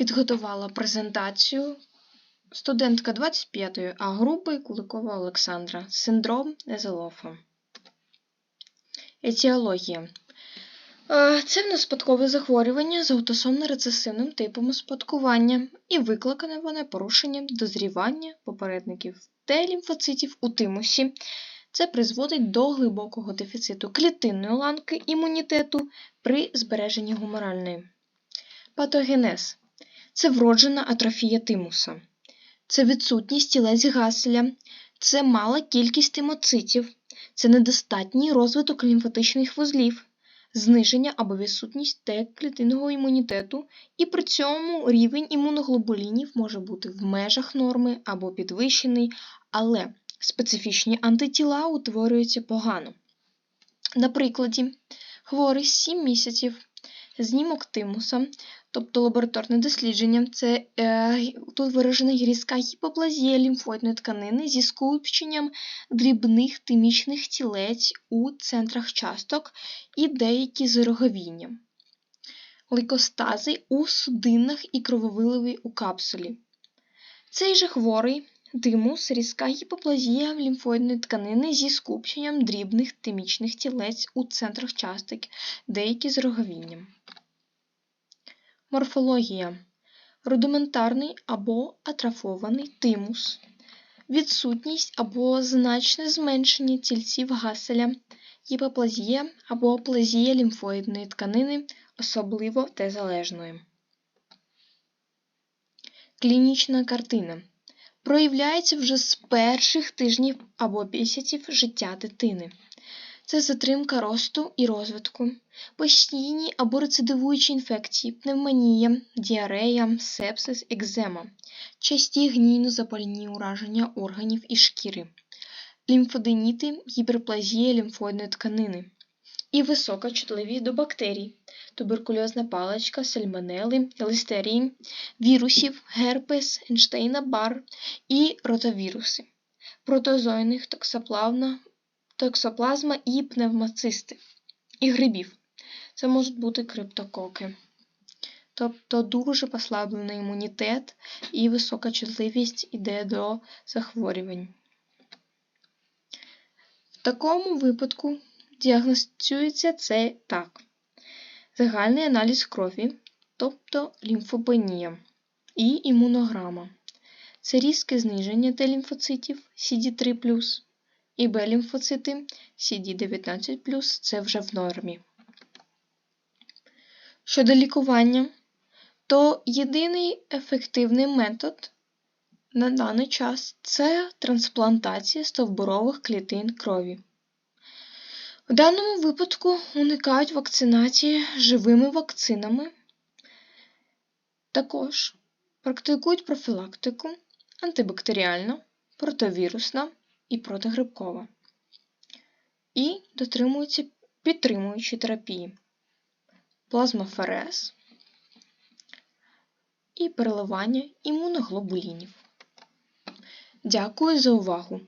підготувала презентацію студентка 25-ї А групи Куликова Олександра. Синдром Незелофа. Етіологія. Е, Це внеспадкове захворювання з аутосомно-рецесивним типом успадкування і викликане воно порушенням дозрівання попередників Т лімфоцитів у тимусі. Це призводить до глибокого дефіциту клітинної ланки імунітету при збереженні гуморальної. Патогенез це вроджена атрофія тимуса, це відсутність тілець Гаселя, це мала кількість тимоцитів, це недостатній розвиток лімфатичних вузлів, зниження або відсутність Т-клітинного імунітету, і при цьому рівень імуноглобулінів може бути в межах норми або підвищений, але специфічні антитіла утворюються погано. На прикладі, хворий з 7 місяців, знімок тимуса, тобто лабораторне дослідження, це е, тут виражена різка гіпоплазія лімфоїдної тканини зі скупченням дрібних тимічних тілець у центрах часток і деякі зороговіння, лейкостази у судинах і крововиливі у капсулі. Цей же хворий Тимус – різка гіпоплазія лімфоїдної тканини зі скупченням дрібних тимічних тілець у центрах часток, деякі з роговінням. Морфологія. Рудиментарний або атрофований тимус. Відсутність або значне зменшення тільців гаселя, гіпоплазія або аплазія лімфоїдної тканини, особливо Т-залежної. Клінічна картина проявляється вже з перших тижнів або місяців життя дитини. Це затримка росту і розвитку, постійні або рецидивуючі інфекції, пневмонія, діарея, сепсис, екзема, часті гнійно-запальні ураження органів і шкіри, лімфоденіти, гіперплазія лімфоїдної тканини і висока чутливість до бактерій, туберкульозна паличка, сальмонели, листерій, вірусів, герпес, Ейнштейна бар і ротавіруси, протозойних токсоплазма, токсоплазма і пневмоцисти, і грибів. Це можуть бути криптококи. Тобто дуже послаблений імунітет і висока чутливість іде до захворювань. В такому випадку діагностується це так: загальний аналіз крові, тобто лімфопенія і імунограма. Це різке зниження Т-лімфоцитів CD3 і Б-лімфоцити CD19 це вже в нормі. Щодо лікування, то єдиний ефективний метод на даний час це трансплантація стовбурових клітин крові. В даному випадку уникають вакцинації живими вакцинами, також практикують профілактику антибактеріальна, противірусна і протигрибкова і дотримуються підтримуючі терапії, плазмоферез і переливання імуноглобулінів. Дякую за увагу!